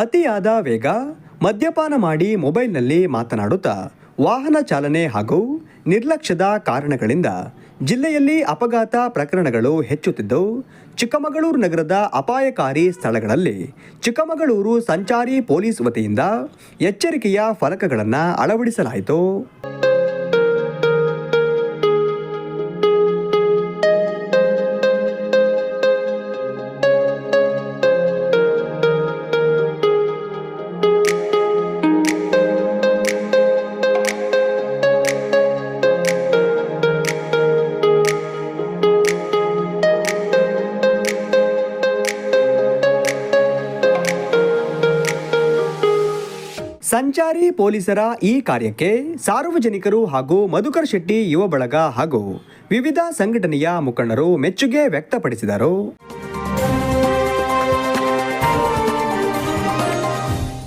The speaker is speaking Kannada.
ಅತಿಯಾದ ವೇಗ ಮದ್ಯಪಾನ ಮಾಡಿ ಮೊಬೈಲ್ನಲ್ಲಿ ಮಾತನಾಡುತ್ತಾ, ವಾಹನ ಚಾಲನೆ ಹಾಗೂ ನಿರ್ಲಕ್ಷ್ಯದ ಕಾರಣಗಳಿಂದ ಜಿಲ್ಲೆಯಲ್ಲಿ ಅಪಘಾತ ಪ್ರಕರಣಗಳು ಹೆಚ್ಚುತ್ತಿದ್ದು, ಚಿಕ್ಕಮಗಳೂರು ನಗರದ ಅಪಾಯಕಾರಿ ಸ್ಥಳಗಳಲ್ಲಿ ಚಿಕ್ಕಮಗಳೂರು ಸಂಚಾರಿ ಪೊಲೀಸ್ ವತಿಯಿಂದ ಎಚ್ಚರಿಕೆಯ ಫಲಕಗಳನ್ನು ಅಳವಡಿಸಲಾಯಿತು. ಸಂಚಾರಿ ಪೊಲೀಸರ ಈ ಕಾರ್ಯಕ್ಕೆ ಸಾರ್ವಜನಿಕರು ಹಾಗೂ ಮಧುಕರ್ ಶೆಟ್ಟಿ ಯುವ ಬಳಗ ಹಾಗೂ ವಿವಿಧ ಸಂಘಟನೆಯ ಮುಖಂಡರು ಮೆಚ್ಚುಗೆ ವ್ಯಕ್ತಪಡಿಸಿದರು.